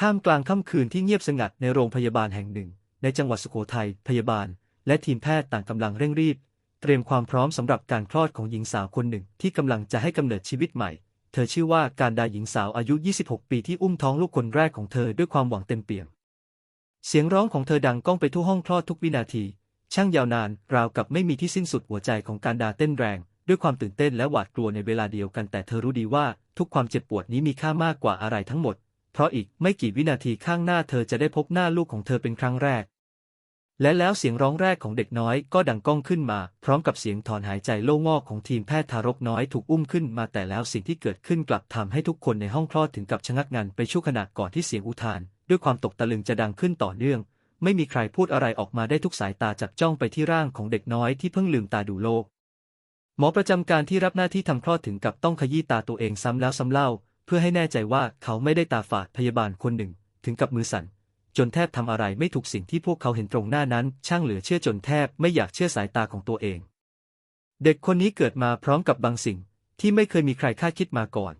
ท่ามกลางค่ำคืนที่เงียบสงัดในโรงพยาบาลแห่งหนึ่ง ในจังหวัดสุโขทัย พยาบาล และทีมแพทย์ต่างกำลังเร่งรีบ เตรียมความพร้อมสำหรับการคลอดของหญิงสาวคนหนึ่งที่กำลังจะให้กำเนิดชีวิตใหม่ เธอชื่อว่าการดาหญิงสาวอายุ 26 ปีที่อุ้มท้องลูกคนแรกของเธอด้วยความหวังเต็มเปี่ยม เสียงร้องของเธอดังก้องไปทั่วห้องคลอดทุกวินาที ช่างยาวนาน ราวกับไม่มีที่สิ้นสุดหัวใจของการดาเต้นแรง ด้วยความตื่นเต้นและหวาดกลัวในเวลาเดียวกันแต่เธอรู้ดีว่าทุกความเจ็บปวดนี้มีค่ามากกว่าอะไรทั้งหมด เพราะอีกไม่กี่วินาทีข้างหน้าเธอจะได้พบหน้าลูกของเธอเป็นครั้งแรก และแล้วเสียงร้องแรกของเด็กน้อยก็ดังก้องขึ้นมา พร้อมกับเสียงถอนหายใจโล่งอกของทีมแพทย์ทารกน้อยถูกอุ้มขึ้นมาแต่แล้วสิ่งที่เกิดขึ้นกลับทำให้ทุกคนในห้องคลอดถึงกับชะงักงันไปชั่วขณะก่อนที่เสียงอุทาน ด้วยความตกตะลึงจะดังขึ้นต่อเนื่อง ไม่มีใครพูดอะไรออกมาได้ทุกสายตาจับจ้องไปที่ร่างของเด็กน้อยที่เพิ่งลืมตาดูโลกหมอประจำการที่รับหน้าที่ทำคลอดถึงกับต้องขยี้ตาตัวเองซ้ำแล้วซ้ำเล่า เพื่อให้แน่ใจว่าเขาไม่ได้ตาฝาดพยาบาลคนหนึ่ง ถึงกับมือสั่น จนแทบทำอะไรไม่ถูกสิ่งที่พวกเขาเห็นตรงหน้านั้น ช่างเหลือเชื่อจนแทบไม่อยากเชื่อสายตาของตัวเอง เด็กคนนี้เกิดมาพร้อมกับบางสิ่งที่ไม่เคยมีใครคาดคิดมาก่อน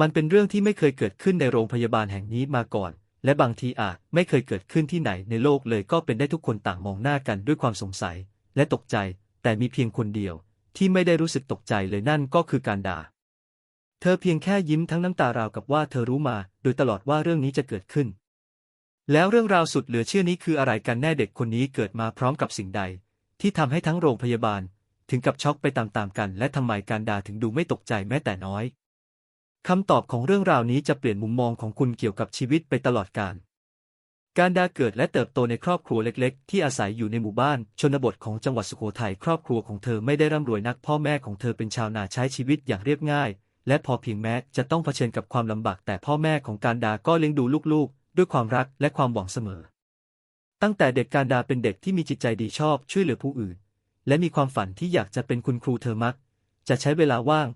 มันเป็นเรื่องที่ไม่เคยเกิดขึ้นในโรงพยาบาลแห่งนี้มาก่อน และบางทีอาจไม่เคยเกิดขึ้นที่ไหนในโลกเลยก็เป็นได้ทุกคนต่างมองหน้ากันด้วยความสงสัย และตกใจ แต่มีเพียงคนเดียว ที่ไม่ได้รู้สึกตกใจเลยนั่นก็คือการด่า เธอเพียงแค่ยิ้มทั้งน้ำตาราวกับว่าเธอรู้มา โดยตลอดว่าเรื่องนี้จะเกิดขึ้น แล้วเรื่องราวสุดเหลือเชื่อนี้คืออะไรกันแน่เด็กคนนี้เกิดมาพร้อมกับสิ่งใด ที่ทำให้ทั้งโรงพยาบาล ถึงกับช็อกไปตามๆกัน และทำไมการดาถึงดูไม่ตกใจแม้แต่น้อยคำตอบของเรื่องราวนี้จะเปลี่ยนมุมมองของคุณเกี่ยวกับชีวิตไปตลอดกาลการดาเกิดและเติบโตในครอบครัวเล็กๆ ที่อาศัยอยู่ในหมู่บ้านชนบทของจังหวัดสุโขทัยครอบครัวของเธอไม่ได้ร่ำรวยนักพ่อแม่ของเธอเป็นชาวนาใช้ชีวิตอย่างเรียบง่าย และพอเพียงแม้จะต้องเผชิญกับความลำบากแต่พ่อแม่ของการดาก็เลี้ยงดูลูกๆ ด้วยความรักและความหวังเสมอ ตั้งแต่เด็กการดาเป็นเด็กที่มีจิตใจดีชอบช่วยเหลือผู้อื่น และมีความฝันที่อยากจะเป็นคุณครูเธอมัก จะใช้เวลาว่าง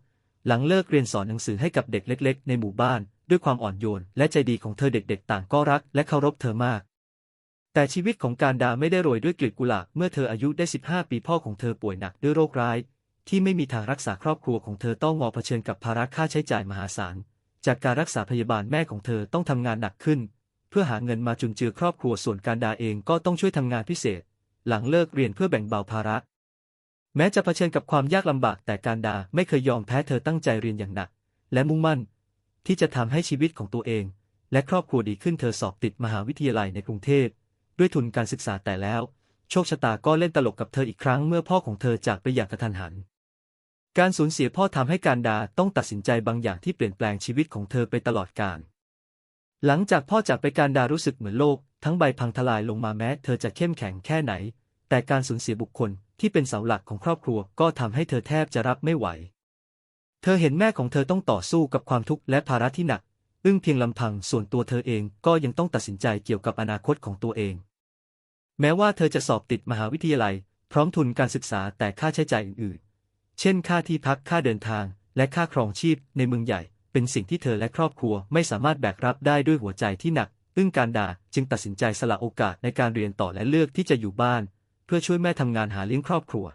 หลังเลิกเรียนสอนหนังสือให้กับเด็กเล็ก ๆ ในหมู่บ้าน ด้วยความอ่อนโยน และใจดีของเธอเด็กๆ ต่างก็รัก และเคารพเธอมาก แต่ชีวิตของการดาไม่ได้โรยด้วยกลีบกุหลาบเมื่อเธออายุได้ 15 ปีพ่อของเธอป่วยหนักด้วยโรคร้าย ที่ไม่มีทางรักษาครอบครัวของเธอต้องงอเผชิญกับภาระค่าใช้จ่ายมหาศาล จากการรักษาพยาบาลแม่ของเธอต้องทำงานหนักขึ้น เพื่อหาเงินมาจุนเจือครอบครัวส่วนการดาเองก็ต้องช่วยทำงานพิเศษ หลังเลิกเรียนเพื่อแบ่งเบาภาระ แม้จะเผชิญกับความยากลำบากแต่การดาไม่เคยยอมแพ้เธอตั้งใจเรียนอย่างหนัก และมุ่งมั่น ที่จะทำให้ชีวิตของตัวเอง และครอบครัวดีขึ้นเธอสอบติดมหาวิทยาลัยในกรุงเทพด้วยทุนการศึกษาแต่แล้ว โชคชะตาก็เล่นตลกกับเธออีกครั้งเมื่อพ่อของเธอจากไปอย่างกระทันหัน การสูญเสียพ่อทำให้การดาต้องตัดสินใจบางอย่างที่เปลี่ยนแปลงชีวิตของเธอไปตลอดกาลหลังจากพ่อจากไปการดารู้สึกเหมือนโลก ทั้งใบพังทลายลงมาแม้ เธอจะเข้มแข็งแค่ไหน แต่การสูญเสียบุคคลที่เป็นเสาหลักของครอบครัวก็ทำให้เธอแทบจะรับไม่ไหว เธอเห็นแม่ของเธอต้องต่อสู้กับความทุกข์และภาระที่หนักอึ้งเพียงลำพังส่วนตัวเธอเองก็ยังต้องตัดสินใจเกี่ยวกับอนาคตของตัวเอง แม้ว่าเธอจะสอบติดมหาวิทยาลัย พร้อมทุนการศึกษาแต่ค่าใช้จ่ายอื่นๆ เช่นค่าที่พักค่าเดินทาง และค่าครองชีพในเมืองใหญ่ เป็นสิ่งที่เธอและครอบครัวไม่สามารถแบกรับได้ด้วยหัวใจที่หนักอึ้งการดาจึงตัดสินใจสละโอกาสในการเรียนต่อและเลือกที่จะอยู่บ้าน เพื่อช่วยแม่ทำงานหาเลี้ยงครอบครัว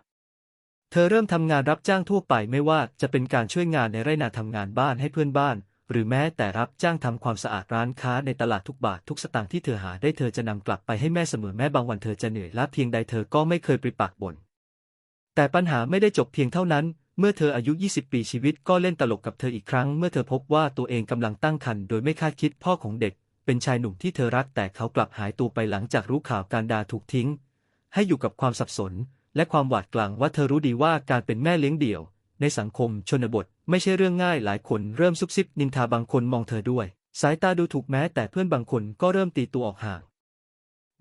เธอเริ่มทำงานรับจ้างทั่วไปไม่ว่าจะเป็นการช่วยงานในไร่นาทำงานบ้านให้เพื่อนบ้าน หรือแม้แต่รับจ้างทำความสะอาดร้านค้าในตลาดทุกบาททุกสตางค์ที่เธอหาได้เธอจะนำกลับไปให้แม่เสมอแม้บางวันเธอจะเหนื่อยล้าเพียงใดเธอก็ไม่เคยปริปากบ่น แต่ปัญหาไม่ได้จบเพียงเท่านั้น เมื่อเธออายุ 20 ปีชีวิตก็เล่นตลกกับเธออีกครั้ง เมื่อเธอพบว่าตัวเองกำลังตั้งครรภ์โดยไม่คาดคิดพ่อของเด็ก เป็นชายหนุ่มที่เธอรักแต่เขากลับหายตัวไปหลังจากรู้ข่าวการดาถูกทิ้ง ให้อยู่กับความสับสน และความหวาดกลัวว่าเธอรู้ดีว่าการเป็นแม่เลี้ยงเดี่ยว ในสังคมชนบท ไม่ใช่เรื่องง่ายหลายคนเริ่มซุบซิบนินทาบางคนมองเธอด้วย สายตาดูถูกแม้แต่เพื่อนบางคนก็เริ่มตีตัวออกห่าง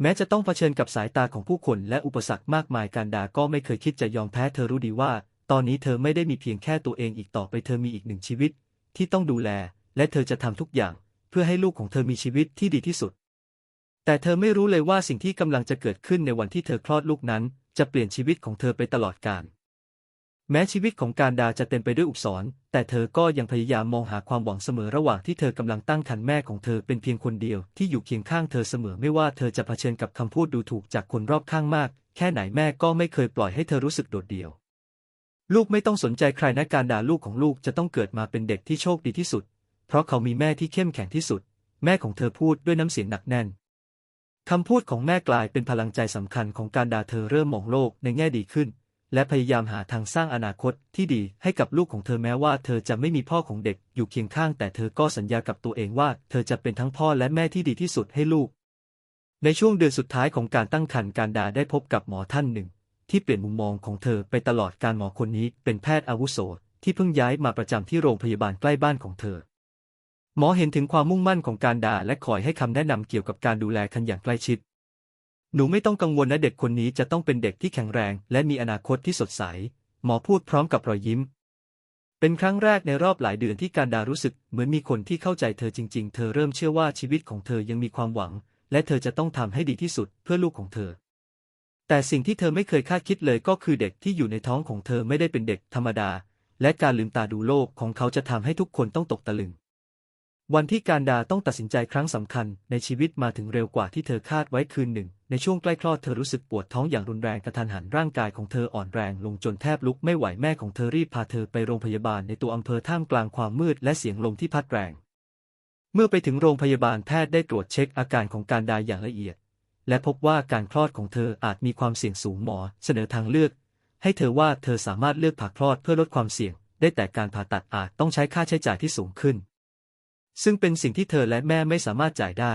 แม้จะต้องเผชิญกับสายตาของผู้คนและอุปสรรคมากมายการดาก็ไม่เคยคิดจะยอมแพ้เธอรู้ดีว่า ตอนนี้เธอไม่ได้มีเพียงแค่ตัวเองอีกต่อไปเธอมีอีกหนึ่งชีวิต ที่ต้องดูแล และเธอจะทำทุกอย่าง เพื่อให้ลูกของเธอมีชีวิตที่ดีที่สุด แต่เธอไม่รู้เลยว่าสิ่งที่กำลังจะเกิดขึ้นในวันที่เธอคลอดลูกนั้น จะเปลี่ยนชีวิตของเธอไปตลอดกาล แม้ชีวิตของการดาจะเต็มไปด้วยอุปสรรคแต่เธอก็ยังพยายามมองหาความหวังเสมอระหว่างที่เธอกำลังตั้งครรภ์แม่ของเธอเป็นเพียงคนเดียวที่อยู่เคียงข้างเธอเสมอไม่ว่าเธอจะเผชิญกับคำพูดดูถูกจากคนรอบข้างมาก แค่ไหนแม่ก็ไม่เคยปล่อยให้เธอรู้สึกโดดเดี่ยว ลูกไม่ต้องสนใจใครนะการด่าลูกของลูกจะต้องเกิดมาเป็นเด็กที่โชคดีที่สุด เพราะเขามีแม่ที่เข้มแข็งที่สุด แม่ของเธอพูดด้วยน้ำเสียงหนักแน่นคำพูดของแม่กลายเป็นพลังใจสำคัญของการดาเธอเริ่มมองโลกในแง่ดีขึ้น และพยายามหาทางสร้างอนาคตที่ดีให้กับลูกของเธอแม้ว่าเธอจะไม่มีพ่อของเด็กอยู่เคียงข้าง แต่เธอก็สัญญากับตัวเองว่า เธอจะเป็นทั้งพ่อและแม่ที่ดีที่สุดให้ลูก ในช่วงเดือนสุดท้ายของการตั้งครรภ์การดาได้พบกับหมอท่านหนึ่ง ที่เปลี่ยนมุมมองของเธอไปตลอดการหมอคนนี้เป็นแพทย์อาวุโสที่เพิ่งย้ายมาประจำที่โรงพยาบาลใกล้บ้านของเธอ หมอเห็นถึงความมุ่งมั่นของการดาและคอยให้คำแนะนำเกี่ยวกับการดูแลคันอย่างใกล้ชิด หนูไม่ต้องกังวลนะเด็กคนนี้จะต้องเป็นเด็กที่แข็งแรง และมีอนาคตที่สดใส หมอพูดพร้อมกับรอยยิ้ม เป็นครั้งแรกในรอบหลายเดือนที่การดารู้สึกเหมือนมีคนที่เข้าใจเธอจริง ๆ เธอเริ่มเชื่อว่าชีวิตของเธอยังมีความหวัง และเธอจะต้องทำให้ดีที่สุดเพื่อลูกของเธอ แต่สิ่งที่เธอไม่เคยคาดคิดเลยก็คือเด็กที่อยู่ในท้องของเธอไม่ได้เป็นเด็กธรรมดา และการลืมตาดูโลกของเขาจะทำให้ทุกคนต้องตกตะลึง วันที่การดาต้องตัดสินใจครั้งสำคัญในชีวิตมาถึงเร็วกว่าที่เธอคาดไว้คืนหนึ่ง ในช่วงใกล้คลอดเธอรู้สึกปวดท้องอย่างรุนแรงกระทันหันร่างกายของเธออ่อนแรงลงจนแทบลุกไม่ไหวแม่ของเธอรีบพาเธอไปโรงพยาบาลในตัวอำเภอท่ามกลางความมืดและเสียงลมที่พัดแรง เมื่อไปถึงโรงพยาบาลแพทย์ได้ตรวจเช็คอาการของการดาอย่างละเอียด และพบว่าการคลอดของเธออาจมีความเสี่ยงสูงหมอ เสนอทางเลือก ให้เธอว่าเธอสามารถเลือกผ่าคลอดเพื่อลดความเสี่ยง ได้แต่การผ่าตัดอาจต้องใช้ค่าใช้จ่ายที่สูงขึ้น ซึ่งเป็นสิ่งที่เธอและแม่ไม่สามารถจ่ายได้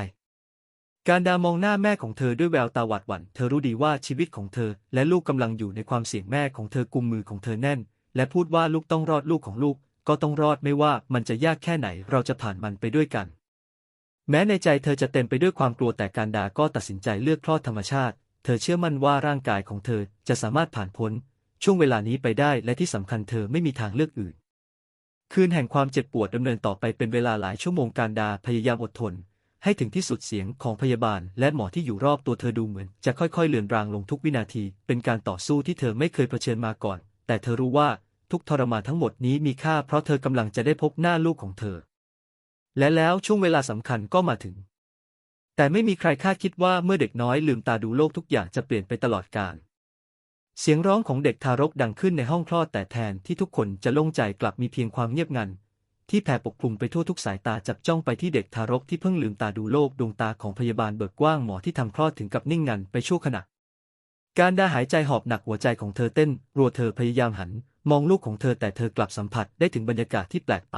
การดามองหน้าแม่ของเธอด้วยแววตาหวาดหวั่น เธอรู้ดีว่าชีวิตของเธอ และลูกกำลังอยู่ในความเสี่ยงแม่ของเธอกุมมือของเธอแน่น และพูดว่าลูกต้องรอดลูกของลูก ก็ต้องรอดไม่ว่ามันจะยากแค่ไหนเราจะผ่านมันไปด้วยกัน แม้ในใจเธอจะเต็มไปด้วยความกลัวแต่การดาก็ตัดสินใจเลือกคลอดธรรมชาติ เธอเชื่อมั่นว่าร่างกายของเธอจะสามารถผ่านพ้น ช่วงเวลานี้ไปได้และที่สำคัญเธอไม่มีทางเลือกอื่น คืนแห่งความเจ็บปวดดำเนินต่อไปเป็นเวลาหลายชั่วโมงการดาพยายามอดทน ให้ถึงที่สุดเสียงของพยาบาล และหมอที่อยู่รอบตัวเธอดูเหมือน จะค่อยๆเลือนรางลงทุกวินาที เป็นการต่อสู้ที่เธอไม่เคยเผชิญมาก่อน แต่เธอรู้ว่าทุกทรมานทั้งหมดนี้มีค่าเพราะเธอกำลังจะได้พบหน้าลูกของเธอ และแล้วช่วงเวลาสำคัญก็มาถึง แต่ไม่มีใครคาดคิดว่าเมื่อเด็กน้อยลืมตาดูโลกทุกอย่างจะเปลี่ยนไปตลอดกาล เสียงร้องของเด็กทารกดังขึ้นในห้องคลอดแต่แทนที่ทุกคนจะโล่งใจกลับมีเพียงความเงียบงัน ที่แผ่ปกคลุมไปทั่วทุกสายตาจับจ้องไปที่เด็กทารกที่เพิ่งลืมตาดูโลกดวงตาของพยาบาลเบิกกว้างหมอที่ทำคลอดถึงกับนิ่งงันไปชั่วขณะ การดาหายใจหอบหนักหัวใจของเธอเต้น รัวเธอพยายามหัน มองลูกของเธอแต่เธอกลับสัมผัสได้ถึงบรรยากาศที่แปลกไป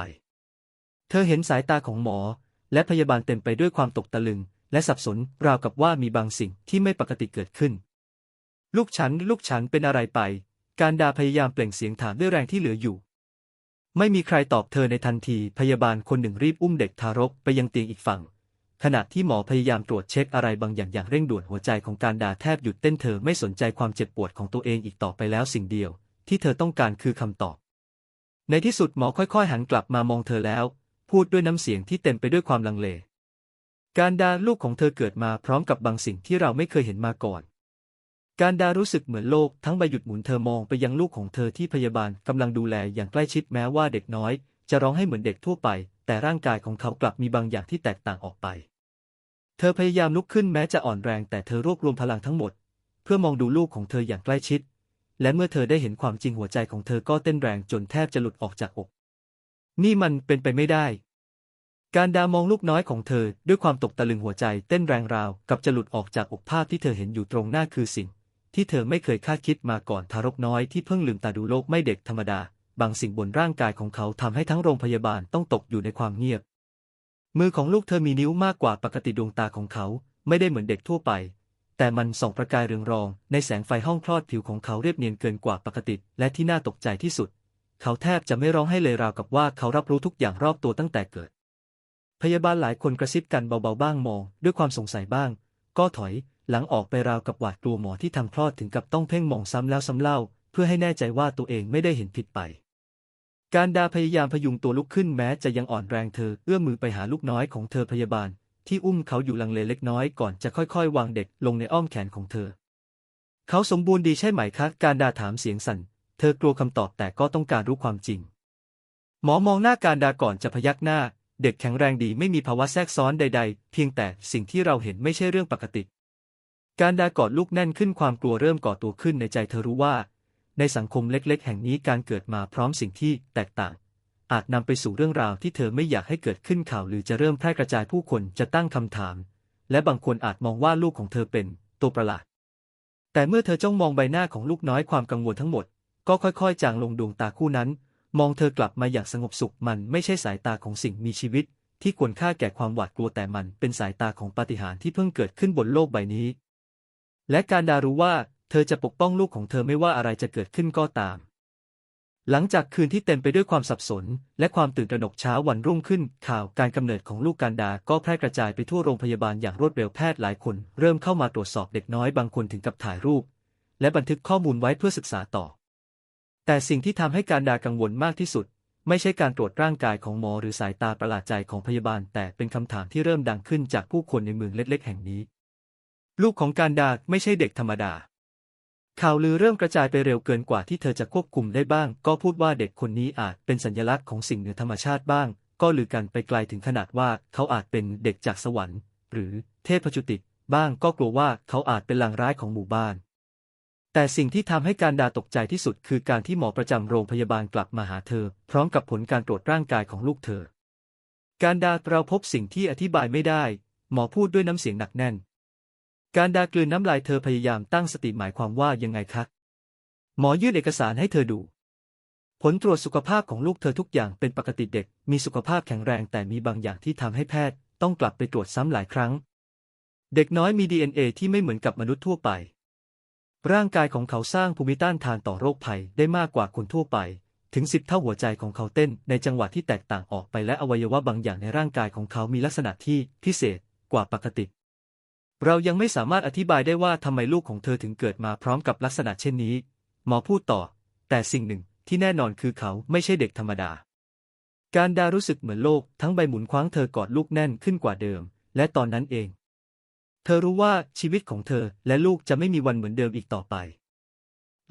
เธอเห็นสายตาของหมอ และพยาบาลเต็มไปด้วยความตกตะลึง และสับสนราวกับว่ามีบางสิ่งที่ไม่ปกติเกิดขึ้น ลูกฉัน ลูกฉันเป็นอะไรไป การดาพยายามเปล่งเสียงถามด้วยแรงที่เหลืออยู่ ไม่มีใครตอบเธอในทันที พยาบาลคนหนึ่งรีบอุ้มเด็กทารกไปยังเตียงอีกฝั่ง ขณะที่หมอพยายามตรวจเช็คอะไรบางอย่างอย่างเร่งด่วนหัวใจของการดาแทบหยุดเต้นเธอไม่สนใจความเจ็บปวดของตัวเองอีกต่อไปแล้วสิ่งเดียว ที่เธอต้องการคือคำตอบ ในที่สุดหมอค่อยๆ หันกลับมามองเธอแล้ว พูดด้วยน้ำเสียงที่เต็มไปด้วยความลังเล การดาลูกของเธอเกิดมาพร้อมกับบางสิ่งที่เราไม่เคยเห็นมาก่อน การดารู้สึกเหมือนโลกทั้งใบหยุดหมุนเธอมองไปยังลูกของเธอที่พยาบาลกำลังดูแลอย่างใกล้ชิดแม้ว่าเด็กน้อย จะร้องให้เหมือนเด็กทั่วไป แต่ร่างกายของเขากลับมีบางอย่างที่แตกต่างออกไป เธอพยายามลุกขึ้นแม้จะอ่อนแรงแต่เธอรวบรวมพลังทั้งหมด เพื่อมองดูลูกของเธออย่างใกล้ชิด และเมื่อเธอได้เห็นความจริงหัวใจของเธอก็เต้นแรงจนแทบจะหลุดออกจากอก นี่มันเป็นไปไม่ได้ การดามองลูกน้อยของเธอด้วยความตกตะลึงหัวใจเต้นแรงราวกับจะหลุดออกจากอกภาพที่เธอเห็นอยู่ตรงหน้าคือสิ่ง ที่เธอไม่เคยคาดคิดมาก่อนทารกน้อยที่เพิ่งลืมตาดูโลกไม่เด็กธรรมดา บางสิ่งบนร่างกายของเขาทำให้ทั้งโรงพยาบาลต้องตกอยู่ในความเงียบ มือของลูกเธอมีนิ้วมากกว่าปกติดวงตาของเขา ไม่ได้เหมือนเด็กทั่วไป แต่มันส่องประกายเรืองรอง ในแสงไฟห้องคลอดผิวของเขาเรียบเนียนเกินกว่าปกติ และที่น่าตกใจที่สุด เขาแทบจะไม่ร้องให้เลยราวกับว่าเขารับรู้ทุกอย่างรอบตัวตั้งแต่เกิด พยาบาลหลายคนกระซิบกันเบาๆบ้างมอง ด้วยความสงสัยบ้าง ก็ถอย หลังออกไปราวกับหวาดกลัวหมอที่ทำคลอดถึงกับต้องเพ่งมองซ้ำแล้วซ้ำเล่า เพื่อให้แน่ใจว่าตัวเองไม่ได้เห็นผิดไป การดาพยายามพยุงตัวลุกขึ้นแม้จะยังอ่อนแรงเธอเอื้อมมือไปหาลูกน้อยของเธอพยาบาล ที่อุ้มเขาอยู่ลังเลเล็กน้อยก่อนจะค่อยๆ วางเด็กลงในอ้อมแขนของเธอ เขาสมบูรณ์ดีใช่ไหมคะการดาถามเสียงสั่น เธอกลัวคำตอบแต่ก็ต้องการรู้ความจริง หมอมองหน้าการดาก่อนจะพยักหน้าเด็กแข็งแรงดีไม่มีภาวะแทรกซ้อนใด ๆ เพียงแต่สิ่งที่เราเห็นไม่ใช่เรื่องปกติ การดากอดลูกแน่นขึ้นความกลัวเริ่มก่อตัวขึ้นในใจเธอรู้ว่า ในสังคมเล็กๆ แห่งนี้การเกิดมาพร้อมสิ่งที่แตกต่าง อาจนำไปสู่เรื่องราวที่เธอไม่อยากให้เกิดขึ้นข่าวหรือจะเริ่มแพร่กระจายผู้คนจะตั้งคำถาม และบางคนอาจมองว่าลูกของเธอเป็นตัวประหลาด แต่เมื่อเธอจ้องมองใบหน้าของลูกน้อยความกังวลทั้งหมด ก็ค่อยๆ จางลงดวงตาคู่นั้น มองเธอกลับมาอย่างสงบสุขมันไม่ใช่สายตาของสิ่งมีชีวิต ที่ควรค่าแก่ความหวาดกลัวแต่มันเป็นสายตาของปาฏิหาริย์ที่เพิ่งเกิดขึ้นบนโลกใบนี้ และการดารู้ว่าเธอจะปกป้องลูกของเธอไม่ว่าอะไรจะเกิดขึ้นก็ตาม หลังจากคืนที่เต็มไปด้วยความสับสน และความตื่นตระหนกเช้าวันรุ่งขึ้น ข่าวการกำเนิดของลูกการดาก็แพร่กระจายไปทั่วโรงพยาบาลอย่างรวดเร็วแพทย์หลายคน เริ่มเข้ามาตรวจสอบเด็กน้อยบางคนถึงกับถ่ายรูป และบันทึกข้อมูลไว้เพื่อศึกษาต่อ แต่สิ่งที่ทำให้การดากังวลมากที่สุดไม่ใช่การตรวจร่างกายของหมอหรือสายตาประหลาดใจของพยาบาล แต่เป็นคำถามที่เริ่มดังขึ้นจากผู้คนในเมืองเล็ก ๆ แห่งนี้ ลูกของการดาไม่ใช่เด็กธรรมดา ข่าวลือเริ่มกระจายไปเร็วเกินกว่าที่เธอจะควบคุมได้บ้าง ก็พูดว่าเด็กคนนี้อาจเป็นสัญลักษณ์ของสิ่งเหนือธรรมชาติบ้าง ก็ลือกันไปไกลถึงขนาดว่าเขาอาจเป็นเด็กจากสวรรค์ หรือเทพจุติบ้างก็กลัวว่าเขาอาจเป็นลางร้ายของหมู่บ้าน แต่สิ่งที่ทำให้การดาตกใจที่สุดคือการที่หมอประจำโรงพยาบาลกลับมาหาเธอ พร้อมกับผลการตรวจร่างกายของลูกเธอ การดาเราพบสิ่งที่อธิบายไม่ได้ หมอพูดด้วยน้ำเสียงหนักแน่น การดากลืนน้ำลายเธอพยายามตั้งสติหมายความว่ายังไงคะ หมอยื่นเอกสารให้เธอดู ผลตรวจสุขภาพของลูกเธอทุกอย่างเป็นปกติเด็ก มีสุขภาพแข็งแรงแต่มีบางอย่างที่ทำให้แพทย์ ต้องกลับไปตรวจซ้ำหลายครั้ง เด็กน้อยมี DNA ที่ไม่เหมือนกับมนุษย์ทั่วไป ร่างกายของเขาสร้างภูมิต้านทานต่อโรคภัยได้มากกว่าคนทั่วไป ถึงสิบเท่าหัวใจของเขาเต้นในจังหวะที่แตกต่างออกไปและอวัยวะบางอย่างในร่างกายของเขามีลักษณะที่พิเศษกว่าปกติ เรายังไม่สามารถอธิบายได้ว่าทำไมลูกของเธอถึงเกิดมาพร้อมกับลักษณะเช่นนี้ หมอพูดต่อ แต่สิ่งหนึ่งที่แน่นอนคือเขาไม่ใช่เด็กธรรมดา การดารู้สึกเหมือนโลกทั้งใบหมุนคว้างเธอกอดลูกแน่นขึ้นกว่าเดิม และตอนนั้นเอง เธอรู้ว่าชีวิตของเธอและลูกจะไม่มีวันเหมือนเดิมอีกต่อไป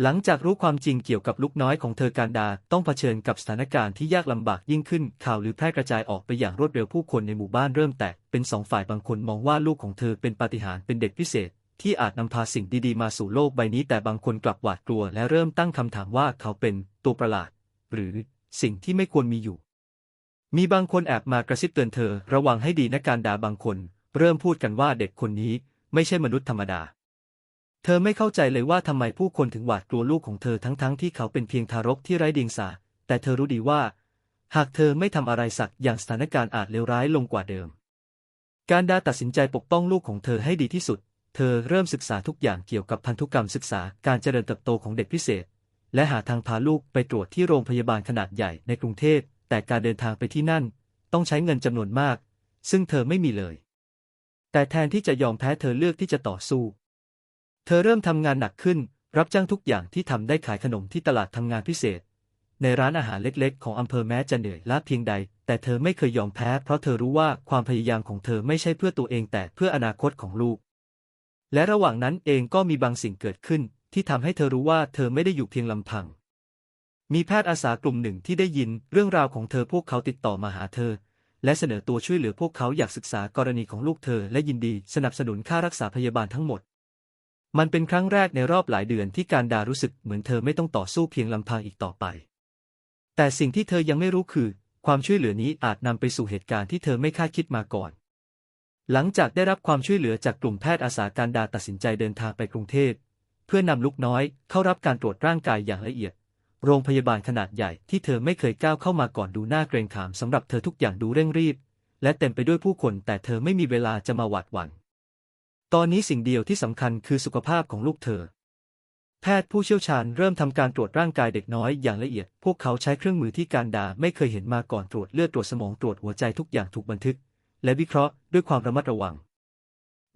หลังจากรู้ความจริงเกี่ยวกับลูกน้อยของเธอการดาต้องเผชิญกับสถานการณ์ที่ยากลำบากยิ่งขึ้น ข่าวหรือแพร่กระจายออกไปอย่างรวดเร็วผู้คนในหมู่บ้านเริ่มแตกเป็นสองฝ่ายบางคนมองว่าลูกของเธอเป็นปาฏิหาริย์เป็นเด็กพิเศษ ที่อาจนำพาสิ่งดีๆมาสู่โลกใบนี้แต่บางคนกลับหวาดกลัว และเริ่มตั้งคำถามว่าเขาเป็นตัวประหลาด หรือสิ่งที่ไม่ควรมีอยู่ มีบางคนแอบมากระซิบเตือนเธอ ระวังให้ดีนะการดาบางคน เริ่มพูดกันว่าเด็กคนนี้ไม่ใช่มนุษย์ธรรมดา เธอไม่เข้าใจเลยว่าทำไมผู้คนถึงหวาดกลัวลูกของเธอทั้งๆทที่เขาเป็นเพียงทารกที่ไร้เดียงสา แต่เธอรู้ดีว่า หากเธอไม่ทำอะไรสักอย่างสถานการณ์อาจเลวร้ายลงกว่าเดิม การดาตัดสินใจปกป้องลูกของเธอให้ดีที่สุด เธอเริ่มศึกษาทุกอย่างเกี่ยวกับพันธุกรรมศึกษาการเจริญเติบโตของเด็กพิเศษ และหาทางพาลูกไปตรวจที่โรงพยาบาลขนาดใหญ่ในกรุงเทพ แต่การเดินทางไปที่นั่น ต้องใช้เงินจำนวนมาก ซึ่งเธอไม่มีเลย แต่แทนที่จะยอมแพ้เธอเลือกที่จะต่อสู้ เธอเริ่มทำงานหนักขึ้น รับจ้างทุกอย่างที่ทำได้ขายขนมที่ตลาดทำงานพิเศษ ในร้านอาหารเล็กๆ ของอำเภอแม้จะเหนื่อยล้าเพียงใด แต่เธอไม่เคยยอมแพ้ เพราะเธอรู้ว่าความพยายามของเธอไม่ใช่เพื่อตัวเองแต่เพื่ออนาคตของลูก และระหว่างนั้นเองก็มีบางสิ่งเกิดขึ้น ที่ทำให้เธอรู้ว่าเธอไม่ได้อยู่เพียงลำพัง มีแพทย์อาสากลุ่มหนึ่งที่ได้ยินเรื่องราวของเธอพวกเขาติดต่อมาหาเธอและเสนอตัวช่วยเหลือพวกเขาอยากศึกษากรณีของลูกเธอ และยินดีสนับสนุนค่ารักษาพยาบาลทั้งหมด มันเป็นครั้งแรกในรอบหลายเดือนที่การดารู้สึกเหมือนเธอไม่ต้องต่อสู้เพียงลำพังอีกต่อไป แต่สิ่งที่เธอยังไม่รู้คือ ความช่วยเหลือนี้อาจนำไปสู่เหตุการณ์ที่เธอไม่คาดคิดมาก่อน หลังจากได้รับความช่วยเหลือจากกลุ่มแพทย์อาสาการดาตัดสินใจเดินทางไปกรุงเทพเพื่อนำลูกน้อยเข้ารับการตรวจร่างกายอย่างละเอียด โรงพยาบาลขนาดใหญ่ที่เธอไม่เคยก้าวเข้ามาก่อนดูน่าเกรงขามสำหรับเธอทุกอย่างดูเร่งรีบ และเต็มไปด้วยผู้คนแต่เธอไม่มีเวลาจะมาหวาดหวั่น ตอนนี้สิ่งเดียวที่สำคัญคือสุขภาพของลูกเธอ แพทย์ผู้เชี่ยวชาญเริ่มทำการตรวจร่างกายเด็กน้อยอย่างละเอียด พวกเขาใช้เครื่องมือที่การดาไม่เคยเห็นมาก่อนตรวจเลือดตรวจสมองตรวจหัวใจทุกอย่างถูกบันทึก และวิเคราะห์ด้วยความระมัดระวัง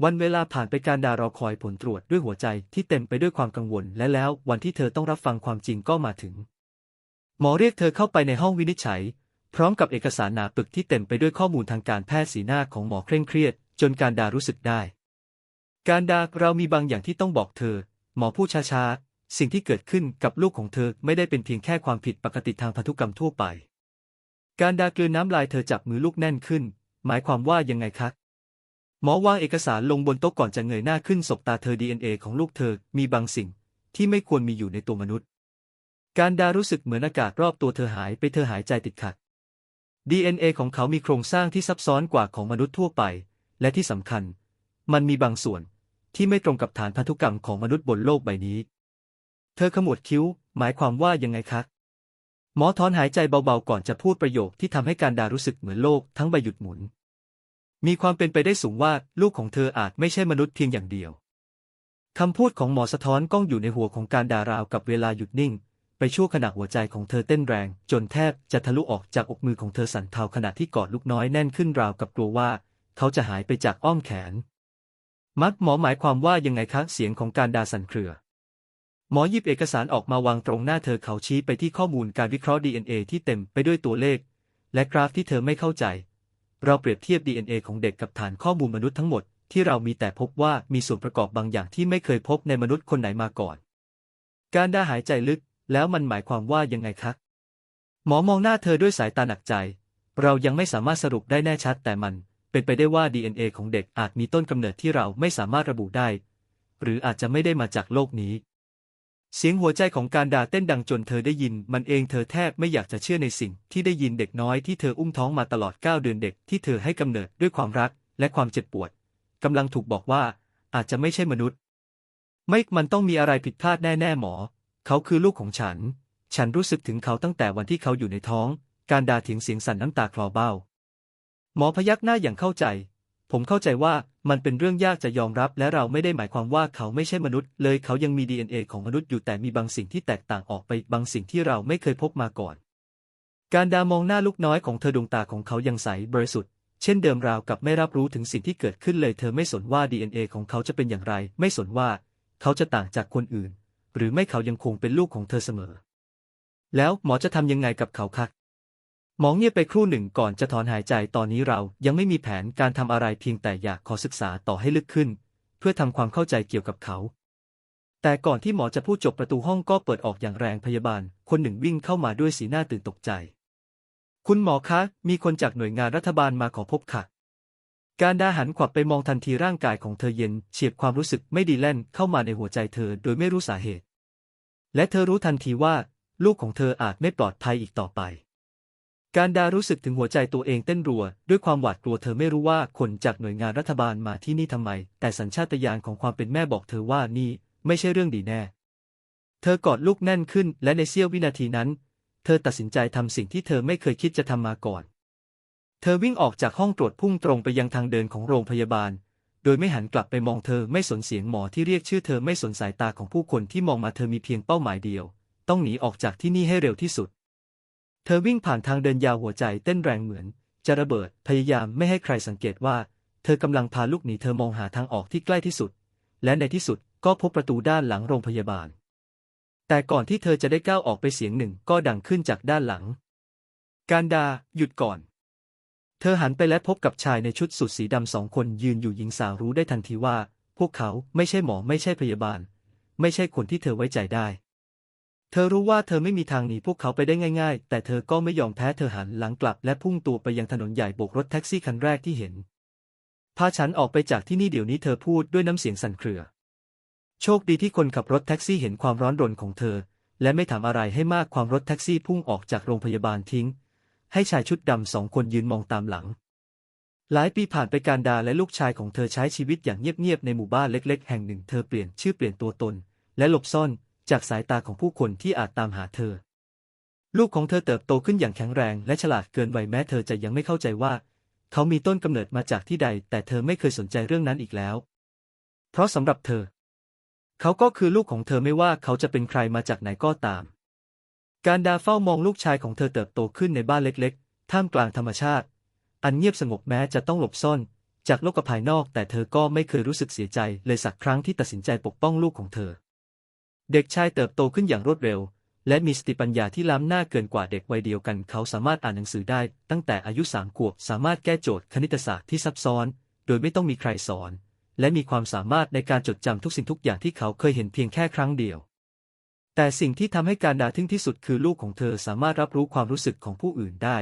วันเวลาผ่านไปการดารอคอยผลตรวจด้วยหัวใจที่เต็มไปด้วยความกังวล และแล้ววันที่เธอต้องรับฟังความจริงก็มาถึง หมอเรียกเธอเข้าไปในห้องวินิจฉัย พร้อมกับเอกสารหนาปึกที่เต็มไปด้วยข้อมูลทางการแพทย์สีหน้าของหมอเคร่งเครียด จนการดารู้สึกได้ การดาเรามีบางอย่างที่ต้องบอกเธอ หมอพูดช้าๆ สิ่งที่เกิดขึ้นกับลูกของเธอไม่ได้เป็นเพียงแค่ความผิดปกติทางพันธุกรรมทั่วไป การดากลืนน้ำลายเธอจับมือลูกแน่นขึ้น หมายความว่ายังไงคะหมอวางเอกสารลงบนโต๊ะก่อนจะเงยหน้าขึ้นสบตาเธอ DNA ของลูกเธอมีบางสิ่ง ที่ไม่ควรมีอยู่ในตัวมนุษย์ การดารู้สึกเหมือนอากาศรอบตัวเธอหายไปเธอหายใจติดขัด DNA ของเขามีโครงสร้างที่ซับซ้อนกว่าของมนุษย์ทั่วไป และที่สำคัญ มันมีบางส่วน ที่ไม่ตรงกับฐานพันธุกรรมของมนุษย์บนโลกใบนี้ เธอขมวดคิ้ว หมายความว่ายังไงคะหมอถอนหายใจเบาๆก่อนจะพูดประโยคที่ทำให้การดารู้สึกเหมือนโลกทั้งใบหยุดหมุน มีความเป็นไปได้สูงว่าลูกของเธออาจไม่ใช่มนุษย์เพียงอย่างเดียวคำพูดของหมอสะท้อนกล้องอยู่ในหัวของการดาราวกับเวลาหยุดนิ่ง ไปชั่วขณะหัวใจของเธอเต้นแรง จนแทบจะทะลุออกจากอกมือของเธอสั่นเทาขณะที่กอดลูกน้อยแน่นขึ้นราวกับกลัวว่า เขาจะหายไปจากอ้อมแขน มักหมอหมายความว่ายังไงคะเสียงของการดาสันเครือ หมอหยิบเอกสารออกมาวางตรงหน้าเธอเขาชี้ไปที่ข้อมูลการวิเคราะห์ DNA ที่เต็มไปด้วยตัวเลข และกราฟที่เธอไม่เข้าใจ เราเปรียบเทียบ DNA ของเด็กกับฐานข้อมูลมนุษย์ทั้งหมดที่เรามีแต่พบว่ามีส่วนประกอบบางอย่างที่ไม่เคยพบในมนุษย์คนไหนมาก่อน การดาหายใจลึก แล้วมันหมายความว่ายังไงคะหมอมองหน้าเธอด้วยสายตาหนักใจ เรายังไม่สามารถสรุปได้แน่ชัดแต่มัน เป็นไปได้ว่า DNA ของเด็กอาจมีต้นกำเนิดที่เราไม่สามารถระบุได้ หรืออาจจะไม่ได้มาจากโลกนี้ เสียงหัวใจของการดาเต้นดังจนเธอได้ยิน มันเองเธอแทบไม่อยากจะเชื่อในสิ่งที่ได้ยินเด็กน้อยที่เธออุ้มท้องมาตลอด 9 เดือนเด็กที่เธอให้กำเนิดด้วยความรักและความเจ็บปวดกำลังถูกบอกว่า อาจจะไม่ใช่มนุษย์ ไม่มันต้องมีอะไรผิดพลาดแน่ๆหมอ เขาคือลูกของฉัน ฉันรู้สึกถึงเขาตั้งแต่วันที่เขาอยู่ในท้อง การดาเถียงเสียงสั่นน้ำตาคลอเบ้า หมอพยักหน้าอย่างเข้าใจ ผมเข้าใจว่ามันเป็นเรื่องยากจะยอมรับ และเราไม่ได้หมายความว่าเขาไม่ใช่มนุษย์ เลยเขายังมี DNA ของมนุษย์อยู่แต่มีบางสิ่งที่แตกต่างออกไปบางสิ่งที่เราไม่เคยพบมาก่อน การดามองหน้าลูกน้อยของเธอดวงตาของเขายังใสบริสุทธิ์ เช่นเดิมราวกับไม่รับรู้ถึงสิ่งที่เกิดขึ้นเลย เธอไม่สนว่า DNA ของเขาจะเป็นอย่างไร ไม่สนว่า เขาจะต่างจากคนอื่น หรือไม่เขายังคงเป็นลูกของเธอเสมอ แล้วหมอจะทำยังไงกับเขาคะ หมอเงียบไปครู่หนึ่งก่อนจะถอนหายใจตอนนี้เรายังไม่มีแผนการทำอะไรเพียงแต่อยากขอศึกษาต่อให้ลึกขึ้น เพื่อทำความเข้าใจเกี่ยวกับเขา แต่ก่อนที่หมอจะพูดจบประตูห้องก็เปิดออกอย่างแรงพยาบาล คนหนึ่งวิ่งเข้ามาด้วยสีหน้าตื่นตกใจ คุณหมอคะ มีคนจากหน่วยงานรัฐบาลมาขอพบค่ะ การดาหันขวับไปมองทันทีร่างกายของเธอเย็นเฉียบความรู้สึกไม่ดีแล่นเข้ามาในหัวใจเธอโดยไม่รู้สาเหตุ และเธอรู้ทันทีว่า ลูกของเธออาจไม่ปลอดภัยอีกต่อไป การดารู้สึกถึงหัวใจตัวเองเต้นรัว ด้วยความหวาดกลัวเธอไม่รู้ว่าคนจากหน่วยงานรัฐบาลมาที่นี่ทำไม แต่สัญชาตญาณของความเป็นแม่บอกเธอว่านี่ ไม่ใช่เรื่องดีแน่ เธอกอดลูกแน่นขึ้น และในเสี้ยววินาทีนั้น เธอตัดสินใจทำสิ่งที่เธอไม่เคยคิดจะทำมาก่อน เธอวิ่งออกจากห้องตรวจพุ่งตรงไปยังทางเดินของโรงพยาบาล โดยไม่หันกลับไปมองเธอไม่สนเสียงหมอที่เรียกชื่อเธอไม่สนสายตาของผู้คนที่มองมาเธอมีเพียงเป้าหมายเดียว ต้องหนีออกจากที่นี่ให้เร็วที่สุด เธอวิ่งผ่านทางเดินยาวหัวใจเต้นแรงเหมือน จะระเบิดพยายามไม่ให้ใครสังเกตว่า เธอกำลังพาลูกหนีเธอมองหาทางออกที่ใกล้ที่สุด และในที่สุดก็พบประตูด้านหลังโรงพยาบาล แต่ก่อนที่เธอจะได้ก้าวออกไปเสียงหนึ่งก็ดังขึ้นจากด้านหลัง การดาหยุดก่อน เธอหันไปและพบกับชายในชุดสูทสีดำสองคนยืนอยู่หญิงสาวรู้ได้ทันทีว่า พวกเขาไม่ใช่หมอไม่ใช่พยาบาล ไม่ใช่คนที่เธอไว้ใจได้ ธอรู้ว่าเธอไม่มีทางหนีพวกเขาไปได้ง่ายๆ แต่เธอก็ไม่ยอมแพ้เธอหันหลังกลับและพุ่งตัวไปยังถนนใหญ่โบกรถแท็กซี่คันแรกที่เห็น พาฉันออกไปจากที่นี่เดี๋ยวนี้เธอพูดด้วยน้ำเสียงสั่นเครือ โชคดีที่คนขับรถแท็กซี่เห็นความร้อนรนของเธอ และไม่ถามอะไรให้มากความรถแท็กซี่พุ่งออกจากโรงพยาบาลทิ้ง ให้ชายชุดดำสองคนยืนมองตามหลัง หลายปีผ่านไปการดาและลูกชายของเธอใช้ชีวิตอย่างเงียบๆในหมู่บ้านเล็ก ๆ แห่งหนึ่ง เธอเปลี่ยนชื่อเปลี่ยนตัวตน และหลบซ่อน จากสายตาของผู้คนที่อาจตามหาเธอ ลูกของเธอเติบโตขึ้นอย่างแข็งแรงและฉลาดเกินวัยแม้เธอจะยังไม่เข้าใจว่า เขามีต้นกำเนิดมาจากที่ใด แต่เธอไม่เคยสนใจเรื่องนั้นอีกแล้ว เพราะสำหรับเธอ เขาก็คือลูกของเธอไม่ว่าเขาจะเป็นใครมาจากไหนก็ตาม การดาเฝ้ามองลูกชายของเธอเติบโตขึ้นในบ้านเล็กๆ ท่ามกลางธรรมชาติ อันเงียบสงบแม้จะต้องหลบซ่อนจากโลกภายนอกแต่เธอก็ไม่เคยรู้สึกเสียใจเลยสักครั้งที่ตัดสินใจปกป้องลูกของเธอ เด็กชายเติบโตขึ้นอย่างรวดเร็ว และมีสติปัญญาที่ล้ำหน้าเกินกว่าเด็กวัยเดียวกัน เขาสามารถอ่านหนังสือได้ ตั้งแต่อายุสามขวบสามารถแก้โจทย์คณิตศาสตร์ที่ซับซ้อน โดยไม่ต้องมีใครสอน และมีความสามารถในการจดจำทุกสิ่งทุกอย่างที่เขาเคยเห็นเพียงแค่ครั้งเดียว แต่สิ่งที่ทำให้การดาทึ่งที่สุดคือลูกของเธอสามารถรับรู้ความรู้สึกของผู้อื่นได้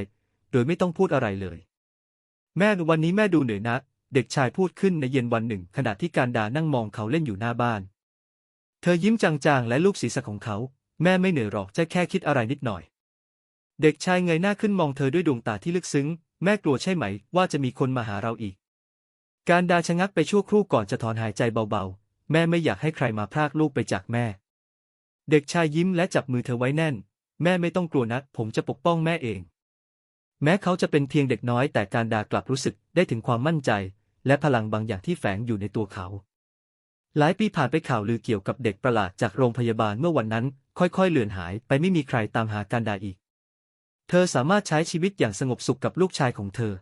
โดยไม่ต้องพูดอะไรเลย แม่วันนี้แม่ดูเหนื่อยนะ เด็กชายพูดขึ้นในเย็นวันหนึ่ง ขณะที่การดานั่งมองเขาเล่นอยู่หน้าบ้าน เธอยิ้มจางๆ และลูบศีรษะของเขา แม่ไม่เหนื่อยหรอกจะแค่คิดอะไรนิดหน่อย เด็กชายเงยหน้าขึ้นมองเธอด้วยดวงตาที่ลึกซึ้ง แม่กลัวใช่ไหม ว่าจะมีคนมาหาเราอีก การดาชะงักไปชั่วครู่ก่อนจะถอนหายใจเบาๆ แม่ไม่อยากให้ใครมาพรากลูกไปจากแม่ เด็กชายยิ้มและจับมือเธอไว้แน่น แม่ไม่ต้องกลัวนะ ผมจะปกป้องแม่เอง แม้เขาจะเป็นเพียงเด็กน้อยแต่การดากลับรู้สึกได้ถึงความมั่นใจ และพลังบางอย่างที่แฝงอยู่ในตัวเขา หลายปีผ่านไปข่าวลือเกี่ยวกับเด็กประหลาดจากโรงพยาบาลเมื่อวันนั้น ค่อยๆ เลือนหายไปไม่มีใครตามหาการดาอีก เธอสามารถใช้ชีวิตอย่างสงบสุขกับลูกชายของเธอ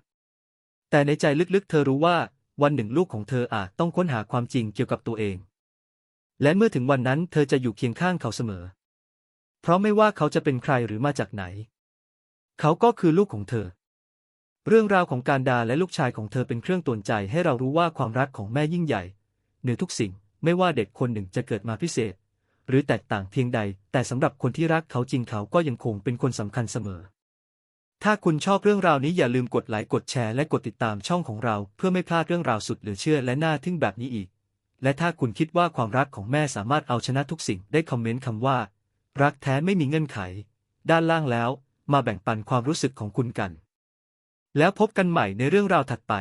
แต่ในใจลึกๆ เธอรู้ว่าวันหนึ่งลูกของเธออาจต้องค้นหาความจริงเกี่ยวกับตัวเอง และเมื่อถึงวันนั้นเธอจะอยู่เคียงข้างเขาเสมอ เพราะไม่ว่าเขาจะเป็นใครหรือมาจากไหน เขาก็คือลูกของเธอ เรื่องราวของการดาและลูกชายของเธอเป็นเครื่องตวนใจให้เรารู้ว่าความรักของแม่ยิ่งใหญ่เหนือทุกสิ่ง ไม่ว่าเด็กคนหนึ่งจะเกิดมาพิเศษ หรือแตกต่างเพียงใด แต่สำหรับคนที่รักเขาจริงเขาก็ยังคงเป็นคนสำคัญเสมอ ถ้าคุณชอบเรื่องราวนี้อย่าลืมกดไลค์กดแชร์และกดติดตามช่องของเรา เพื่อไม่พลาดเรื่องราวสุดเหลือเชื่อและน่าทึ่งแบบนี้อีก และถ้าคุณคิดว่าความรักของแม่สามารถเอาชนะทุกสิ่งได้คอมเมนต์คำว่า รักแท้ไม่มีเงื่อนไข ด้านล่างแล้ว มาแบ่งปันความรู้สึกของคุณกัน แล้วพบกันใหม่ในเรื่องราวถัดไป